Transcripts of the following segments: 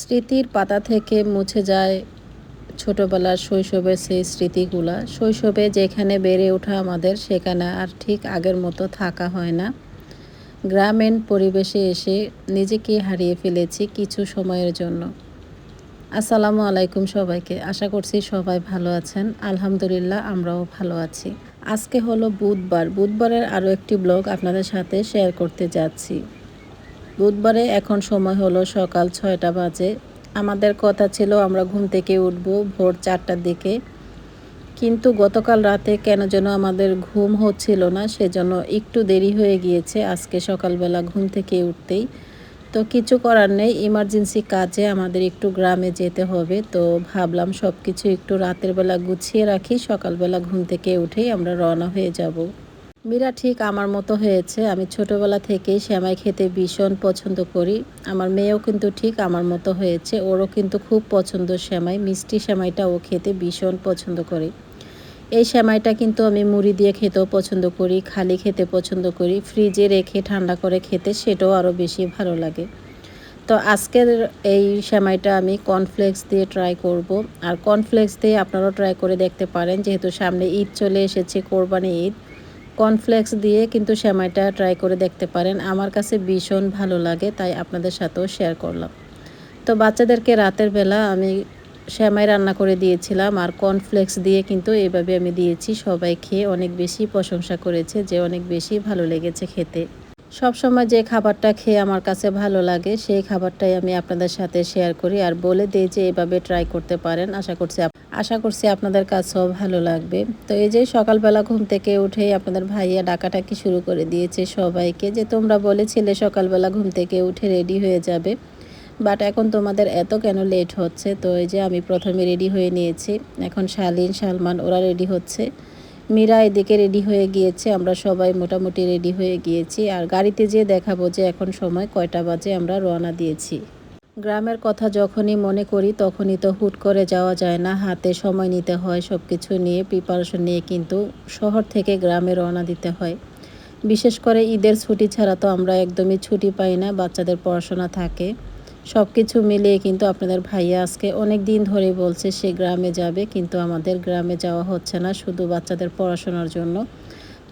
স্মৃতির পাতা থেকে মুছে যায় ছোটোবেলার শৈশবের সেই স্মৃতিগুলা। শৈশবে যেখানে বেড়ে ওঠা আমাদের, সেখানে আর ঠিক আগের মতো থাকা হয় না। গ্রামীণ পরিবেশে এসে নিজেকে হারিয়ে ফেলেছি কিছু সময়ের জন্য। আসসালামু আলাইকুম সবাইকে। আশা করছি সবাই ভালো আছেন। আলহামদুলিল্লাহ, আমরাও ভালো আছি। আজকে হলো বুধবার। বুধবারের আরও একটি ব্লগ আপনাদের সাথে শেয়ার করতে যাচ্ছি। বুধবারে এখন সময় হলো সকাল ছয়টা বাজে। আমাদের কথা ছিল আমরা ঘুম থেকে উঠব ভোর চারটার দিকে। কিন্তু গতকাল রাতে কেন যেন আমাদের ঘুম হচ্ছিল না, সেজন্য একটু দেরি হয়ে গিয়েছে আজকে সকালবেলা ঘুম থেকে উঠতেই। তো কিছু করার নেই ইমার্জেন্সি কাজে আমাদের একটু গ্রামে যেতে হবে। তো ভাবলাম সব কিছু একটু রাতের বেলা গুছিয়ে রাখি, সকালবেলা ঘুম থেকে উঠেই আমরা রওনা হয়ে যাব। মীরা ঠিক আমার মতো হয়েছে। আমি ছোটবেলা থেকেই শ্যামাই খেতে ভীষণ পছন্দ করি। আমার মেয়েও কিন্তু ঠিক আমার মতো হয়েছে। ওরও কিন্তু খুব পছন্দ শ্যামাই মিষ্টি শ্যামাইটা ও খেতে ভীষণ পছন্দ করে। এই শ্যামাইটা কিন্তু আমি মুড়ি দিয়ে খেতেও পছন্দ করি, খালি খেতে পছন্দ করি। ফ্রিজে রেখে ঠান্ডা করে খেতে সেটাও আরও বেশি ভালো লাগে। তো আজকের এই শ্যামাইটা আমি কর্নফ্লেক্স দিয়ে ট্রাই করব। আর কর্নফ্লেক্স দিয়ে আপনারাও ট্রাই করে দেখতে পারেন। যেহেতু সামনে ঈদ চলে এসেছে, কোরবানি ঈদ। কর্নফ্লেক্স দিয়ে কিন্তু সেমাইটা ট্রাই করে দেখতে পারেন। আমার কাছে ভীষণ ভালো লাগে, তাই আপনাদের সাথেও শেয়ার করলাম। তো বাচ্চাদেরকে রাতের বেলা আমি শ্যামাই রান্না করে দিয়েছিলাম আর কর্নফ্লেক্স দিয়ে কিন্তু এভাবে আমি দিয়েছি। সবাই খেয়ে অনেক বেশি প্রশংসা করেছে যে অনেক বেশি ভালো লেগেছে খেতে। সব সময় যে খাবারটা খেয়ে আমার কাছে ভালো লাগে, সেই খাবারটাই আমি আপনাদের সাথে শেয়ার করি আর বলে দিই যে এভাবে ট্রাই করতে পারেন। আশা করছি আশা করছি আপনাদের কাছেও ভালো লাগবে। তো এই যে সকালবেলা ঘুম থেকে উঠেই আপনাদের ভাইয়া ডাকাটাকি শুরু করে দিয়েছে সবাইকে যে তোমরা বলেছিলে সকালবেলা ঘুম থেকে উঠে রেডি হয়ে যাবে। বাট এখন তোমাদের এত কেন লেট হচ্ছে? তো এই যে আমি প্রথমে রেডি হয়ে নিয়েছি। এখন শালিন, সালমান, ওরা রেডি হচ্ছে। মীরা এদিকে রেডি হয়ে গিয়েছে, আমরা সবাই মোটামুটি রেডি হয়ে গিয়েছি। আর গাড়িতে যেয়ে দেখাবো যে এখন সময় কয়টা বাজে, আমরা রওনা দিয়েছি। গ্রামের কথা যখনই মনে করি, তখনই তো হুট করে যাওয়া যায় না। হাতে সময় নিতে হয় সব কিছু নিয়ে প্রিপারেশন নিয়ে কিন্তু শহর থেকে গ্রামে রওনা দিতে হয়। বিশেষ করে ঈদের ছুটি ছাড়া তো আমরা একদমই ছুটি পাই না, বাচ্চাদের পড়াশোনা থাকে। সব কিছু মিলিয়ে কিন্তু আপনাদের ভাইয়া আজকে অনেক দিন ধরে বলছে সে গ্রামে যাবে, কিন্তু আমাদের গ্রামে যাওয়া হচ্ছে না, শুধু বাচ্চাদের পড়াশোনার জন্য।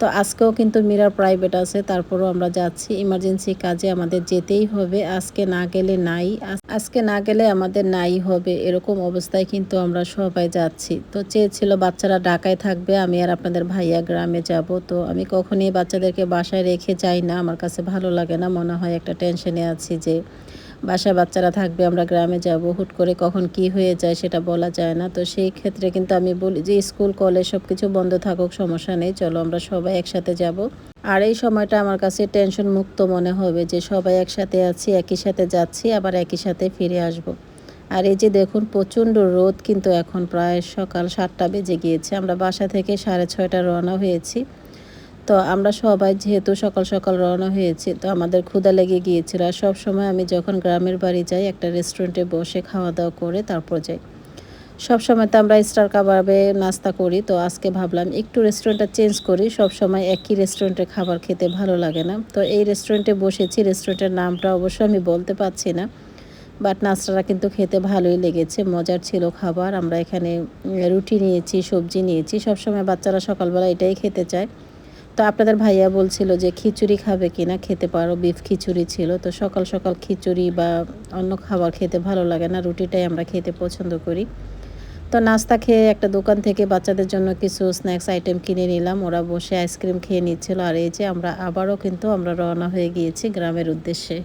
তো আজকেও কিন্তু মিরার প্রাইভেট আছে, তারপরও আমরা যাচ্ছি। ইমার্জেন্সি কাজে আমাদের যেতেই হবে, আজকে না গেলে নাই আজকে না গেলে আমাদের নাই হবে, এরকম অবস্থায় কিন্তু আমরা সবাই যাচ্ছি। তো চেয়েছিল বাচ্চারা ঢাকায় থাকবে, আমি আর আপনাদের ভাইয়া গ্রামে যাব। তো আমি কখনই বাচ্চাদেরকে বাসায় রেখে যাই না, আমার কাছে ভালো লাগে না, মনে হয় একটা টেনশনে আছি যে বাসায় বাচ্চারা থাকবে, আমরা গ্রামে যাব, হুট করে কখন কি হয়ে যায় সেটা বলা যায় না। তো সেই ক্ষেত্রে কিন্তু আমি বলি যে, স্কুল, কলেজ সব কিছু বন্ধ থাকুক, সমস্যা নেই, চলো আমরা সবাই একসাথে যাব। আর এই সময়টা আমার কাছে টেনশন মুক্ত মনে হবে যে, সবাই একসাথে আছি, একই সাথে যাচ্ছি, আবার একই সাথে ফিরে আসব। আর এই যে দেখুন, প্রচণ্ড রোদ কিন্তু এখন, প্রায় সকাল সাতটা বেজে গিয়েছে। আমরা বাসা থেকে সাড়ে ছয়টা রওনা হয়েছি। তো আমরা সবাই যেহেতু সকাল সকাল রওনা হয়েছি, তো আমাদের ক্ষুদা লেগে গিয়েছিল। আর সব সময় আমি যখন গ্রামের বাড়ি যাই, একটা রেস্টুরেন্টে বসে খাওয়া দাওয়া করে তারপর যাই। সব সময় তো আমরা স্টার কাবাবে নাস্তা করি, তো আজকে ভাবলাম একটু রেস্টুরেন্টটা চেঞ্জ করি। সব সময় একই রেস্টুরেন্টে খাবার খেতে ভালো লাগে না। তো এই রেস্টুরেন্টে বসেছি রেস্টুরেন্টের নামটা অবশ্য আমি বলতে পারছি না বাট নাস্তাটা কিন্তু খেতে ভালোই লেগেছে। মজার ছিল খাবার। আমরা এখানে রুটি নিয়েছি, সবজি নিয়েছি। সবসময় বাচ্চারা সকালবেলা এটাই খেতে চায়। তো আপনাদের ভাইয়া বলছিল যে খিচুড়ি খাবে কি না খেতে পারো বিফ খিচুড়ি ছিল। তো সকাল সকাল খিচুড়ি বা অন্য খাবার খেতে ভালো লাগে না, রুটিটাই আমরা খেতে পছন্দ করি। তো নাস্তা খেয়ে একটা দোকান থেকে বাচ্চাদের জন্য কিছু স্ন্যাক্স আইটেম কিনে নিলাম। ওরা বসে আইসক্রিম খেয়ে নিচ্ছিল। আর এই যে আমরা আবারও কিন্তু আমরা রওনা হয়ে গিয়েছি গ্রামের উদ্দেশ্যে।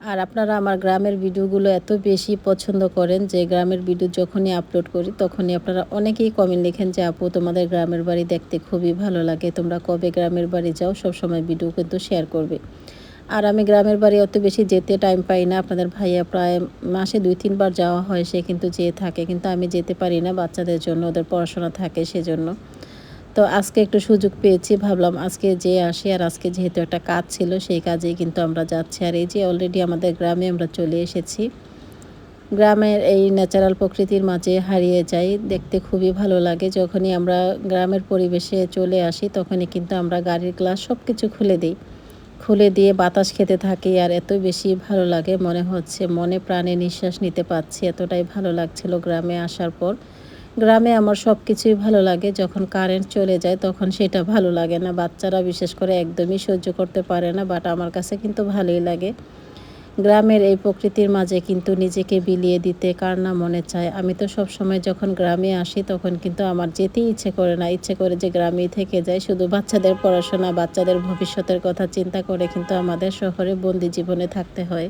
আর আপনারা আমার গ্রামের ভিডিওগুলো এত বেশি পছন্দ করেন যে গ্রামের ভিডিও যখনই আপলোড করি, তখনই আপনারা অনেকেই কমেন্ট লেখেন যে, আপু, তোমাদের গ্রামের বাড়ি দেখতে খুবই ভালো লাগে। তোমরা কবে গ্রামের বাড়ি যাও? সব সময় ভিডিও কিন্তু শেয়ার করবে। আর আমি গ্রামের বাড়ি অত বেশি যেতে টাইম পাই না। আপনাদের ভাইয়া প্রায় মাসে দুই, তিনবার যাওয়া হয়, সে কিন্তু যেয়ে থাকে। কিন্তু আমি যেতে পারি না, বাচ্চাদের জন্য, ওদের পড়াশোনা থাকে সেজন্য। তো আজকে একটু সুযোগ পেয়েছি, ভাবলাম আজকে যে আসি। আর আজকে যেহেতু একটা কাজ ছিল, সেই কাজেই কিন্তু আমরা যাচ্ছি। আর এই যে অলরেডি আমাদের গ্রামে আমরা চলে এসেছি। গ্রামের এই ন্যাচারাল প্রকৃতির মাঝে হারিয়ে যাই, দেখতে খুবই ভালো লাগে। যখনই আমরা গ্রামের পরিবেশে চলে আসি, তখনই কিন্তু আমরা গাড়ির গ্লাস সব কিছু খুলে দিই। খুলে দিয়ে বাতাস খেতে থাকি, আর এত বেশি ভালো লাগে, মনে হচ্ছে মনে প্রাণে নিঃশ্বাস নিতে পাচ্ছি এতটাই ভালো লাগছিল গ্রামে আসার পর। গ্রামে আমার সব কিছুই ভালো লাগে। যখন কারেন্ট চলে যায়, তখন সেটা ভালো লাগে না। বাচ্চারা বিশেষ করে একদমই সহ্য করতে পারে না বাট আমার কাছে কিন্তু ভালোই লাগে। গ্রামের এই প্রকৃতির মাঝে কিন্তু নিজেকে বিলিয়ে দিতে কার না মনে চায়। আমি তো সব সময় যখন গ্রামে আসি, তখন কিন্তু আমার যেতেই ইচ্ছে করে না। ইচ্ছে করে যে গ্রামেই থেকে যায়। শুধু বাচ্চাদের পড়াশোনা, বাচ্চাদের ভবিষ্যতের কথা চিন্তা করে কিন্তু আমাদের শহরে বন্দি জীবনে থাকতে হয়।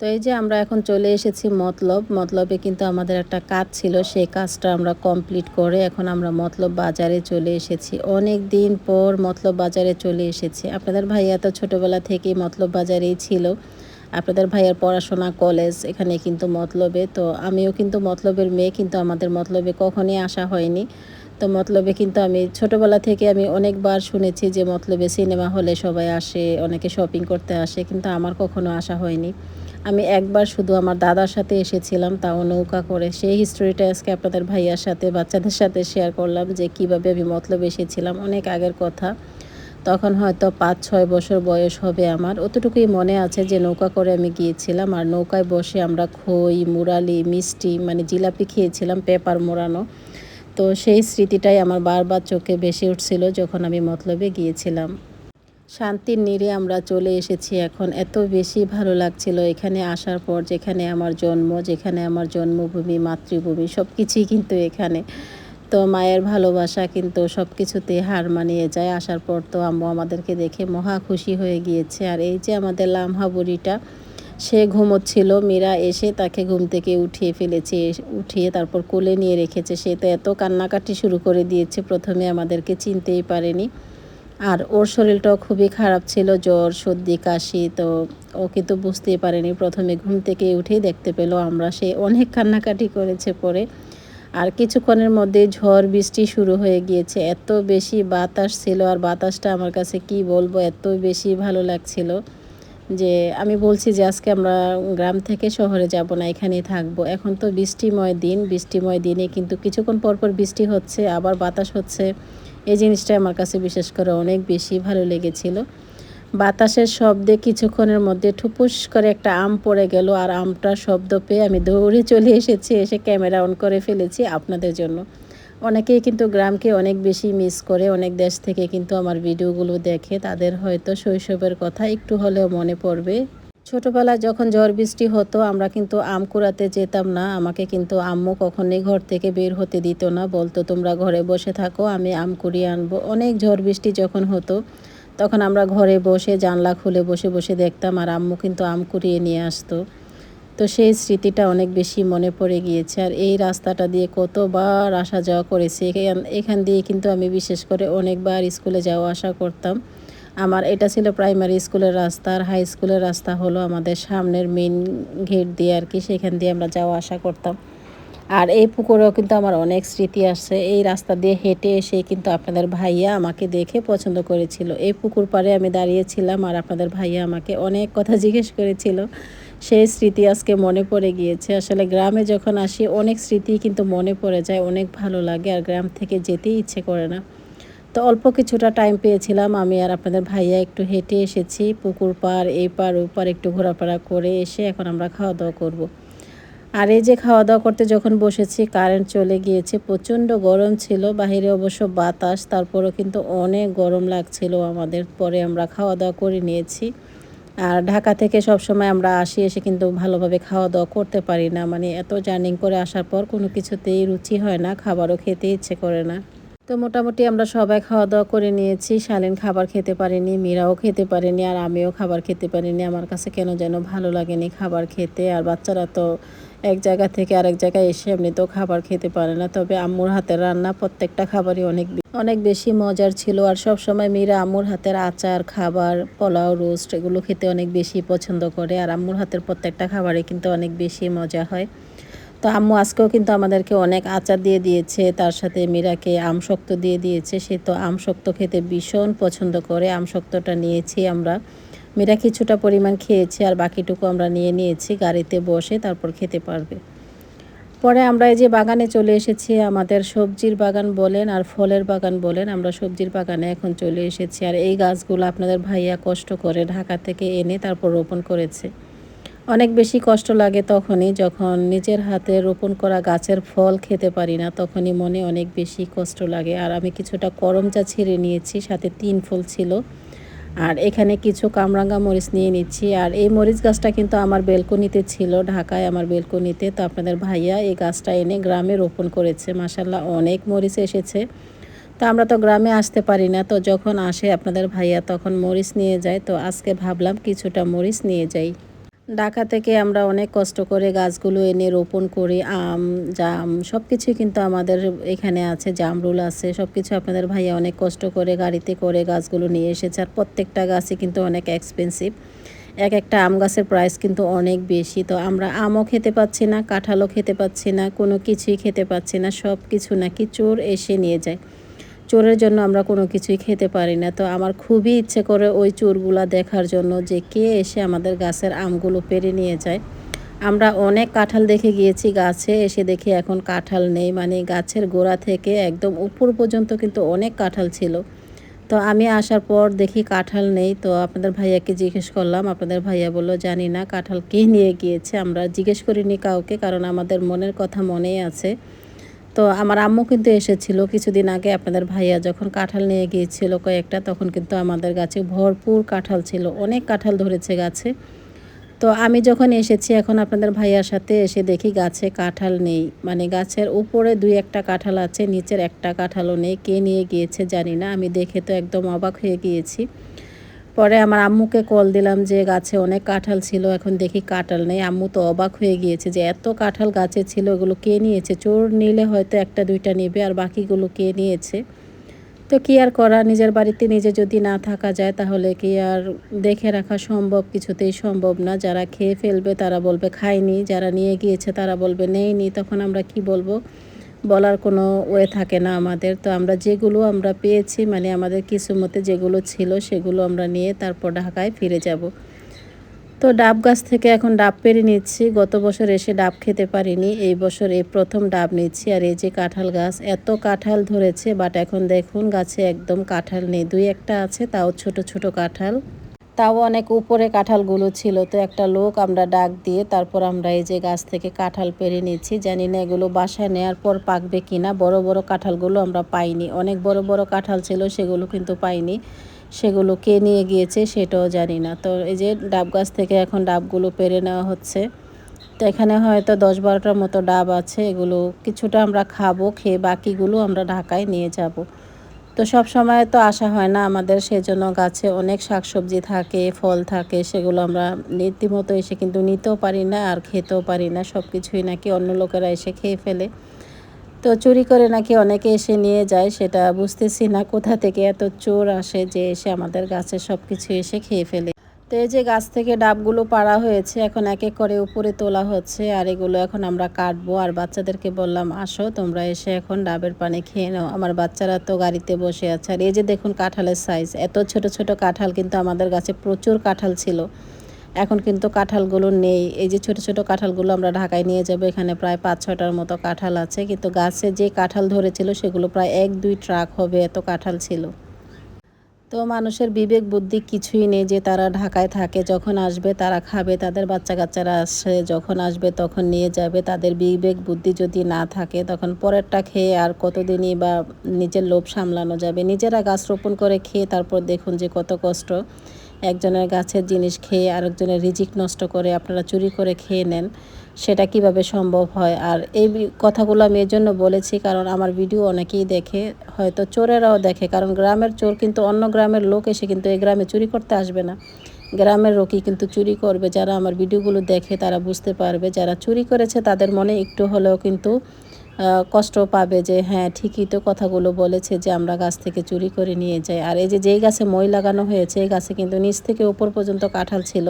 তো এই যে আমরা এখন চলে এসেছি মতলব, মতলবে কিন্তু আমাদের একটা কাজ ছিল, সেই কাজটা আমরা কমপ্লিট করে এখন আমরা মতলব বাজারে চলে এসেছি। অনেক দিন পর মতলব বাজারে চলে এসেছি। আপনাদের ভাইয়া তো ছোটোবেলা থেকেই মতলব বাজারেই ছিল। আপনাদের ভাইয়ার পড়াশোনা কলেজ এখানে কিন্তু মতলবে। তো আমিও কিন্তু মতলবের মেয়ে, কিন্তু আমাদের মতলবে কখনই আসা হয়নি। তো মতলবে কিন্তু আমি ছোটোবেলা থেকে আমি অনেকবার শুনেছি যে মতলবে সিনেমা হলে সবাই আসে, অনেকে শপিং করতে আসে, কিন্তু আমার কখনো আসা হয়নি। আমি একবার শুধু আমার দাদার সাথে এসেছিলাম, তাও নৌকা করে। সেই হিস্টোরিটা আজকে আপনাদের ভাইয়ার সাথে, বাচ্চাদের সাথে শেয়ার করলাম যে কীভাবে আমি মতলব এসেছিলাম, অনেক আগের কথা। তখন হয়তো পাঁচ, ছয় বছর বয়স হবে আমার। অতটুকুই মনে আছে যে নৌকা করে আমি গিয়েছিলাম, আর নৌকায় বসে আমরা খই, মুরালি, মিষ্টি মানে জিলাপি খেয়েছিলাম, পেপার মোড়ানো। তো সেই স্মৃতিটাই আমার বারবার চোখে ভেসে উঠছিল যখন আমি মতলবে গিয়েছিলাম। শান্তির নীড়ে আমরা চলে এসেছি এখন। এত বেশি ভালো লাগছিল এখানে আসার পর, যেখানে আমার জন্ম, যেখানে আমার জন্মভূমি, মাতৃভূমি সব কিছুই কিন্তু এখানে। তো মায়ের ভালোবাসা কিন্তু সব কিছুতে হার মানিয়ে যায়। আসার পর তো আম্মু আমাদেরকে দেখে মহা খুশি হয়ে গিয়েছে। আর এই যে আমাদের লামহা বুড়িটা, সে ঘুমোচ্ছিল। মীরা এসে তাকে ঘুম থেকে উঠিয়ে ফেলেছে, উঠিয়ে তারপর কোলে নিয়ে রেখেছে। সে তো এত কান্নাকাটি শুরু করে দিয়েছে, প্রথমে আমাদেরকে চিনতেই পারেনি। আর ওর শরীরটাও খুবই খারাপ ছিল, জ্বর, সর্দি, কাশি, তো ও কিন্তু বুঝতেই পারেনি। প্রথমে ঘুম থেকে উঠেই দেখতে পেল আমরা সে অনেক কান্নাকাটি করেছে পরে। আর কিছুক্ষণের মধ্যে ঝড়, বৃষ্টি শুরু হয়ে গিয়েছে। এত বেশি বাতাস ছিল আর বাতাসটা আমার কাছে কি বলব, এত বেশি ভালো লাগছিল যে আমি বলছি যে আজকে আমরা গ্রাম থেকে শহরে যাব না, এখানেই থাকব। এখন তো বৃষ্টিময় দিন, বৃষ্টিময় দিনে কিন্তু কিছুক্ষণ পরপর বৃষ্টি হচ্ছে, আবার বাতাস হচ্ছে। এই জিনিসটা আমার কাছে বিশেষ করে অনেক বেশি ভালো লেগেছিল। বাতাসের শব্দে কিছুক্ষণের মধ্যে ঠুপুস করে একটা আম পড়ে গেল আর আমটা শব্দ পেয়ে আমি দৌড়ে চলে এসেছি, এসে ক্যামেরা অন করে ফেলেছি আপনাদের জন্য। অনেকেই কিন্তু গ্রামকে অনেক বেশি মিস করে, অনেক দেশ থেকে কিন্তু আমার ভিডিওগুলো দেখে তাদের হয়তো শৈশবের কথা একটু হলেও মনে পড়বে। ছোটোবেলায় যখন ঝড় বৃষ্টি হতো, আমরা কিন্তু আম কুড়াতে যেতাম না। আমাকে কিন্তু আম্মু কখনোই ঘর থেকে বের হতে দিত না। বলতো, তোমরা ঘরে বসে থাকো, আমি আম কুড়িয়ে আনব। অনেক ঝড় বৃষ্টি যখন হতো, তখন আমরা ঘরে বসে জানলা খুলে বসে বসে দেখতাম আর আম্মু কিন্তু আম কুড়িয়ে নিয়ে আসতো। তো সেই স্মৃতিটা অনেক বেশি মনে পড়ে গিয়েছে। আর এই রাস্তাটা দিয়ে কতবার আসা যাওয়া করেছি এখান দিয়ে কিন্তু আমি বিশেষ করে অনেকবার স্কুলে যাওয়া আসা করতাম। আমার এটা ছিল প্রাইমারি স্কুলের রাস্তা, আর হাই স্কুলের রাস্তা হলো আমাদের সামনের মেন গেট দিয়ে আর কি, সেখান দিয়ে আমরা যাওয়া আসা করতাম। আর এই পুকুরেও কিন্তু আমার অনেক স্মৃতি আসছে। এই রাস্তা দিয়ে হেঁটে এসে কিন্তু আপনাদের ভাইয়া আমাকে দেখে পছন্দ করেছিল। এই পুকুর পাড়ে আমি দাঁড়িয়েছিলাম আর আপনাদের ভাইয়া আমাকে অনেক কথা জিজ্ঞেস করেছিল। সেই স্মৃতি আজকে মনে পড়ে গিয়েছে। আসলে গ্রামে যখন আসি, অনেক স্মৃতি কিন্তু মনে পড়ে যায়, অনেক ভালো লাগে, আর গ্রাম থেকে যেতেই ইচ্ছে করে না। তো অল্প কিছুটা টাইম পেয়েছিলাম। আমি আর আপনাদের ভাইয়া একটু হেঁটে এসেছি। পুকুর পাড়, এই পার ওই পার একটু ঘোরাফেরা করে এসে এখন আমরা খাওয়া দাওয়া করব। আর এই যে খাওয়া দাওয়া করতে যখন বসেছি কারেন্ট চলে গিয়েছে, প্রচণ্ড গরম ছিল, বাহিরে অবশ্য বাতাস, তারপরেও কিন্তু অনেক গরম লাগছিল আমাদের। পরে আমরা খাওয়া দাওয়া করে নিয়েছি। আর ঢাকা থেকে সব সময় আমরা আসি, এসে কিন্তু ভালোভাবে খাওয়া দাওয়া করতে পারি না। মানে এত জার্নিং করে আসার পর কোনো কিছুতেই রুচি হয় না, খাবারও খেতে ইচ্ছে করে না। তো মোটামুটি আমরা সবাই খাওয়া দাওয়া করে নিয়েছি। শালীন খাবার খেতে পারিনি, মীরাও খেতে পারেনি, আর আমিও খাবার খেতে পারিনি। আমার কাছে কেন যেন ভালো লাগেনি খাবার খেতে, আর বাচ্চারা তো এক জায়গা থেকে আরেক জায়গায় এসে এমনি তো খাবার খেতে পারে না। তবে আম্মুর হাতের রান্না প্রত্যেকটা খাবারই অনেক অনেক বেশি মজার ছিল। আর সব সময় মীরা আম্মুর হাতের আচার, খাবার, পোলাও, রোস্ট এগুলো খেতে অনেক বেশি পছন্দ করে। আর আম্মুর হাতের প্রত্যেকটা খাবারই কিন্তু অনেক বেশি মজা হয়। তো আম্মু আজকেও কিন্তু আমাদেরকে অনেক আচার দিয়ে দিয়েছে, তার সাথে মীরাকে আম শক্ত দিয়ে দিয়েছে, সে তো আম শক্ত খেতে ভীষণ পছন্দ করে, আম শক্তটা নিয়েছি আমরা। মীরা কিছুটা পরিমাণ খেয়েছে আর বাকিটুকু আমরা নিয়ে নিয়েছি, গাড়িতে বসে তারপর খেতে পারবে। পরে আমরা এই যে বাগানে চলে এসেছি, আমাদের সবজির বাগান বলেন আর ফলের বাগান বলেন, আমরা সবজির বাগানে এখন চলে এসেছি। আর এই গাছগুলো আপনাদের ভাইয়া কষ্ট করে ঢাকা থেকে এনে তারপর রোপণ করেছে। অনেক বেশি কষ্ট লাগে তখনই যখন নিজের হাতে রোপণ করা গাছের ফল খেতে পারি না, তখনই মনে অনেক বেশি কষ্ট লাগে। আর আমি কিছুটা করমচা ছিঁড়ে নিয়েছি, সাথে তিন ফুল ছিল। আর এখানে কিছু কামরাঙ্গা মরিচ নিয়ে নিচ্ছি। আর এই মরিচ গাছটা কিন্তু আমার বেলকনিতে ছিল, ঢাকায় আমার বেলকনিতে। তো আপনাদের ভাইয়া এই গাছটা এনে গ্রামে রোপণ করেছে। মাসাল্লাহ অনেক মরিচ এসেছে। তো আমরা তো গ্রামে আসতে পারি না। তো যখন আসে আপনাদের ভাইয়া তখন মরিচ নিয়ে যায়। তো আজকে ভাবলাম কিছুটা মরিচ নিয়ে যাই। ঢাকা থেকে আমরা অনেক কষ্ট করে গাছগুলো এনে রোপণ করি, আম, জাম সব কিছুই কিন্তু আমাদের এখানে আছে, জামরুল আছে সব কিছু আপনাদের ভাইয়া অনেক কষ্ট করে গাড়িতে করে গাছগুলো নিয়ে এসেছে আর প্রত্যেকটা গাছই কিন্তু অনেক এক্সপেন্সিভ এক একটা আম গাছের প্রাইস কিন্তু অনেক বেশি, তো আমরা আমও খেতে পাচ্ছি না, কাঁঠালও খেতে পাচ্ছি না, কোনো কিছুই খেতে পাচ্ছি না সব কিছু নাকি চোর এসে নিয়ে যায়। চোরের জন্য আমরা কোনো কিছুই খেতে পারি না। তো আমার খুবই ইচ্ছে করে ওই চোরগুলা দেখার জন্য যে কে এসে আমাদের গাছের আমগুলো পেরে নিয়ে যায়। আমরা অনেক কাঁঠাল দেখে গিয়েছি গাছে, এসে দেখি এখন কাঁঠাল নেই। মানে গাছের গোড়া থেকে একদম উপর পর্যন্ত কিন্তু অনেক কাঁঠাল ছিল। তো আমি আসার পর দেখি কাঁঠাল নেই। তো আপনাদের ভাইয়াকে জিজ্ঞেস করলাম, আপনাদের ভাইয়া বলল, জানি না, কাঁঠাল কে নিয়ে গিয়েছে? আমরা জিজ্ঞেস করিনি কাউকে, কারণ আমাদের মনের কথা মনেই আছে। তো আমার আম্মু কিন্তু এসেছিল কিছুদিন আগে আপনাদের ভাইয়া যখন কাঁঠাল নিয়ে গিয়েছিল কয়েকটা, তখন কিন্তু আমাদের গাছে ভরপুর কাঁঠাল ছিল, অনেক কাঁঠাল ধরেছে গাছে। তো আমি যখন এসেছি এখন আপনাদের ভাইয়ার সাথে এসে দেখি গাছে কাঁঠাল নেই মানে গাছের উপরে দুই একটা কাঁঠাল আছে, নিচের একটা কাঁঠালও নেই, কে নিয়ে গিয়েছে জানি না, আমি দেখে তো একদম অবাক হয়ে গিয়েছি। পরে আমার আম্মুকে কল দিলাম যে, গাছে অনেক কাঁঠাল ছিল, এখন দেখি কাঁঠাল নেই। আম্মু তো অবাক হয়ে গিয়েছে যে, এত কাঁঠাল গাছে ছিল ওগুলো কে নিয়েছে? চোর নিলে হয়তো একটা দুইটা নেবে, আর বাকিগুলো কে নিয়েছে? তো কি আর করা? নিজের বাড়িতে নিজে যদি না থাকা যায়, তাহলে কি আর দেখে রাখা সম্ভব? কিছুতেই সম্ভব না। যারা খেয়ে ফেলবে, তারা বলবে খায়নি যারা নিয়ে গিয়েছে, তারা বলবে, নেইনি। তখন আমরা কি বলব? বলার কোনো ওয়ে থাকে না আমাদের। তো আমরা যেগুলো আমরা পেয়েছি মানে আমাদের কিছু মতে যেগুলো ছিল সেগুলো আমরা নিয়ে তারপর ঢাকায় ফিরে যাব। তো ডাব গাছ থেকে এখন ডাব পেরে নিচ্ছি। গত বছর এসে ডাব খেতে পারিনি। এই বছর এই প্রথম ডাব নিচ্ছি। আর এই যে কাঁঠাল গাছ, এত কাঁঠাল ধরেছে বাট এখন দেখুন গাছে একদম কাঁঠাল নেই। দুই একটা আছে, তাও ছোট ছোট কাঁঠাল। তাও অনেক উপরে কাঁঠালগুলো ছিল, তো একটা লোক আমরা ডাক দিয়ে তারপর আমরা এই যে গাছ থেকে কাঁঠাল পেরে নিচ্ছি, জানি না এগুলো বাসায় নেওয়ার পর পাকবে কিনা, বড় বড় কাঁঠালগুলো আমরা পাইনি। অনেক বড় বড় কাঁঠাল ছিল, সেগুলো কিন্তু পাইনি। সেগুলো কে নিয়ে গিয়েছে সেটাও জানি না। তো এই যে ডাব গাছ থেকে এখন ডাবগুলো পেরে নেওয়া হচ্ছে। তো এখানে হয়তো দশ বারোটার মতো ডাব আছে, এগুলো কিছুটা আমরা খাব, খেয়ে বাকিগুলো আমরা ঢাকায় নিয়ে যাব। তো সব সময় তো আসা হয় না আমাদের, সেজন্য গাছে অনেক শাকসবজি থাকে, ফল থাকে, সেগুলো আমরা রীতিমতো এসে কিন্তু নিতেও পারি না আর খেতেও পারি না। সব কিছুই নাকি অন্য লোকেরা এসে খেয়ে ফেলে। তো চুরি করে নাকি অনেকে এসে নিয়ে যায়, সেটা বুঝতেছি না কোথা থেকে এত চোর আসে যে এসে আমাদের গাছে সব কিছু এসে খেয়ে ফেলে। তো এই যে গাছ থেকে ডাবগুলো পাড়া হয়েছে, এখন এক এক করে উপরে তোলা হচ্ছে, আর এগুলো এখন আমরা কাটবো। আর বাচ্চাদেরকে বললাম, আসো, তোমরা এসে এখন ডাবের পানি খেয়ে নাও। আমার বাচ্চারা তো গাড়িতে বসে আছে। আর এই যে দেখুন কাঁঠালের সাইজ এত ছোট ছোট কাঁঠাল কিন্তু আমাদের গাছে প্রচুর কাঁঠাল ছিল। এখন কিন্তু কাঁঠালগুলো নেই। এই যে ছোট ছোট কাঁঠালগুলো আমরা ঢাকায় নিয়ে যাব, এখানে প্রায় পাঁচ, ছটার মতো কাঁঠাল আছে। কিন্তু গাছে যে কাঁঠাল ধরেছিল, সেগুলো প্রায় এক, দুই ট্রাক হবে এত কাঁঠাল ছিল। তো মানুষের বিবেক বুদ্ধি কিছুই নেই যে তারা ঢাকায় থাকে, যখন আসবে তারা খাবে, তাদের বাচ্চা কাচ্চারা আসে, যখন আসবে তখন নিয়ে যাবে, তাদের বিবেক বুদ্ধি যদি না থাকে তখন পরেরটা খেয়ে আর কতদিনই বা নিজের লোভ সামলানো যাবে। নিজেরা গাছ রোপণ করে খেয়ে তারপর দেখুন যে কত কষ্ট। একজনের গাছের জিনিস খেয়ে আরেকজনের রিজিক নষ্ট করে আপনারা চুরি করে খেয়ে নেন, সেটা কীভাবে সম্ভব হয়? আর এই কথাগুলো আমি এর জন্য বলেছি কারণ আমার ভিডিও অনেকেই দেখে, হয়তো চোরেরাও দেখে, কারণ গ্রামের চোর কিন্তু অন্য গ্রামের লোক এসে কিন্তু এই গ্রামে চুরি করতে আসবে না। গ্রামের লোকই কিন্তু চুরি করবে, যারা আমার ভিডিওগুলো দেখে তারা বুঝতে পারবে, যারা চুরি করেছে তাদের মনে একটু হলেও কিন্তু কষ্ট পাবে যে হ্যাঁ ঠিকই তো কথাগুলো বলেছে যে, আমরা গাছ থেকে চুরি করে নিয়ে যাই। আর এই যে, যেই গাছে মই লাগানো হয়েছে, এই গাছে কিন্তু নিচ থেকে উপর পর্যন্ত কাঁঠাল ছিল।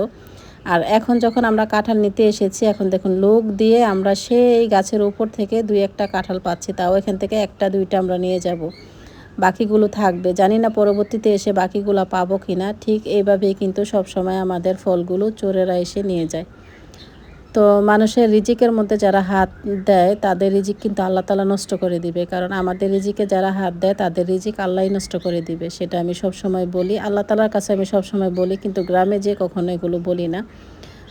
আর এখন যখন আমরা কাঁঠাল নিতে এসেছি, এখন দেখুন, লোক দিয়ে আমরা সেই গাছের উপর থেকে দুই একটা কাঁঠাল পাচ্ছি। তাও এখান থেকে একটা, দুইটা আমরা নিয়ে যাব। বাকিগুলো থাকবে। জানি না পরবর্তীতে এসে বাকিগুলো পাবো কি না ঠিক এইভাবেই কিন্তু সব সময় আমাদের ফলগুলো চোরেরা এসে নিয়ে যায়। তো মানুষের রিজিকের মধ্যে যারা হাত দেয়, তাদের রিজিক কিন্তু আল্লাহ তালা নষ্ট করে দিবে। কারণ আমাদের রিজিকে যারা হাত দেয়, তাদের রিজিক আল্লাহ নষ্ট করে দিবে। সেটা আমি সব সময় বলি, আল্লাহ তালার কাছে আমি সব সময় বলি, কিন্তু গ্রামে যে কখনো এগুলো বলি না।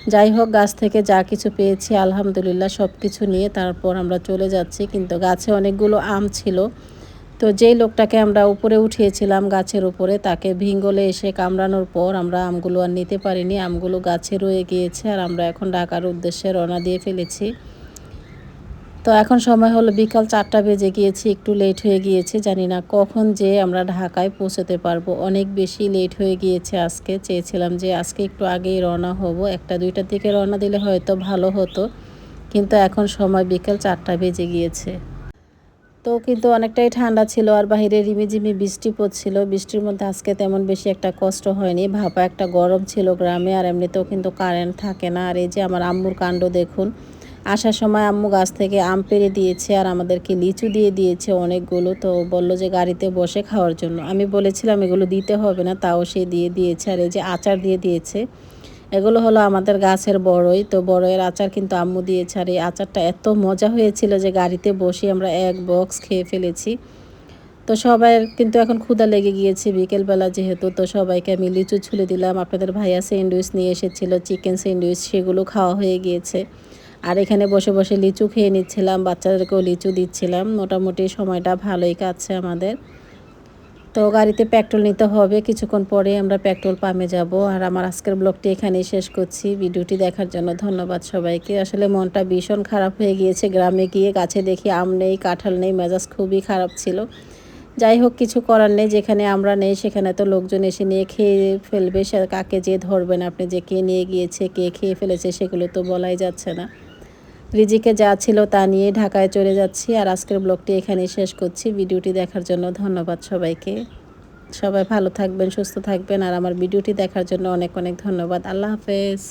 যাই হোক, গাছ থেকে যা কিছু পেয়েছি, আলহামদুলিল্লাহ সব কিছু নিয়ে তারপর আমরা চলে যাচ্ছি। কিন্তু গাছে অনেকগুলো আম ছিল। তো যেই লোকটাকে আমরা উপরে উঠিয়েছিলাম গাছের উপরে, তাকে ভিঙ্গলে এসে কামড়ানোর পর আমরা আমগুলো আর নিতে পারিনি। আমগুলো গাছে রয়ে গিয়েছে আর আমরা এখন ঢাকার উদ্দেশ্যে রওনা দিয়ে ফেলেছি। তো এখন সময় হলো বিকাল চারটা বেজে গিয়েছি, একটু লেট হয়ে গিয়েছে। জানি না কখন যে আমরা ঢাকায় পৌঁছতে পারব। অনেক বেশি লেট হয়ে গিয়েছে আজকে। চেয়েছিলাম যে আজকে একটু আগেই রওনা হব। একটা দুইটার দিকে রওনা দিলে হয়তো ভালো হতো। কিন্তু এখন সময় বিকেল চারটা বেজে গিয়েছে। তো কিন্তু অনেকটাই ঠান্ডা ছিল আর বাইরে রিমিঝিমি বৃষ্টি পড়ছিল। বৃষ্টির মধ্যে আজকে তেমন বেশি একটা কষ্ট হয়নি। ভাপা একটা গরম ছিল গ্রামে আর এমনিতেও কিন্তু কারেন্ট থাকে না। আর এই যে আমার আম্মুর কাণ্ড দেখুন, আসার সময় আম্মু গাছ থেকে আম পেরে দিয়েছে আর আমাদেরকে লিচু দিয়ে দিয়েছে অনেকগুলো। তো বলল যে গাড়িতে বসে খাওয়ার জন্য। আমি বলেছিলাম এগুলো দিতে হবে না, তাও সে দিয়ে দিয়েছে আর এই যে আচার দিয়ে দিয়েছে। এগুলো হলো আমাদের গাছের বড়ই। তো বড়য়ের আচার কিন্তু আম্মু দিয়েছে আর এই আচারটা এত মজা হয়েছিল যে গাড়িতে বসে আমরা এক বক্স খেয়ে ফেলেছি। তো সবাই কিন্তু এখন ক্ষুদা লেগে গিয়েছে বিকেলবেলা যেহেতু। তো সবাইকে আমি লিচু ছুলে দিলাম। আপনাদের ভাইয়া স্যান্ডউইচ নিয়ে এসেছিল, চিকেন স্যান্ডউইচ, সেগুলো খাওয়া হয়ে গিয়েছে। আর এখানে বসে বসে লিচু খেয়ে নিচ্ছিলাম, বাচ্চাদেরকেও লিচু দিচ্ছিলাম। মোটামুটি সময়টা ভালোই কাটছে আমাদের। তো গাড়িতে পেট্রোল নিতে হবে। কিছুক্ষণ পরে আমরা পেট্রোল পাম্পে যাব। আর আমার আজকের ব্লগটি এখানেই শেষ করছি। ভিডিওটি দেখার জন্য ধন্যবাদ সবাইকে। আসলে মনটা ভীষণ খারাপ হয়ে গিয়েছে। গ্রামে গিয়ে গাছে দেখি আম নেই, কাঁঠাল নেই, মেজাজ খুবই খারাপ ছিল। যাই হোক, কিছু করার নেই। যেখানে আমরা নেই, সেখানে তো লোকজন এসে নিয়ে খেয়ে ফেলবে। সে কাকে যে ধরবেন আপনি, যে কে নিয়ে গিয়েছে, কে খেয়ে ফেলেছে, সেগুলো তো বলাই যাচ্ছে না। রিজিকে যা ছিল তা নিয়ে ঢাকায় চলে যাচ্ছি আর আজকের ব্লগটি এখানেই শেষ করছি। ভিডিওটি দেখার জন্য ধন্যবাদ সবাইকে। সবাই ভালো থাকবেন সুস্থ থাকবেন আর আমার ভিডিওটি দেখার জন্য অনেক অনেক ধন্যবাদ। আল্লাহ হাফেজ।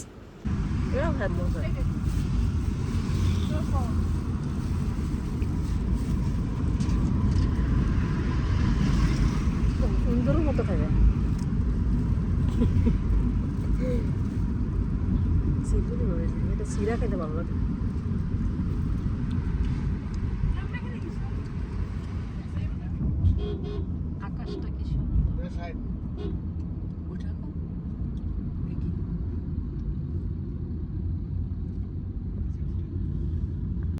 সুন্দর মতো সিরা খেতে ভালো লাগে।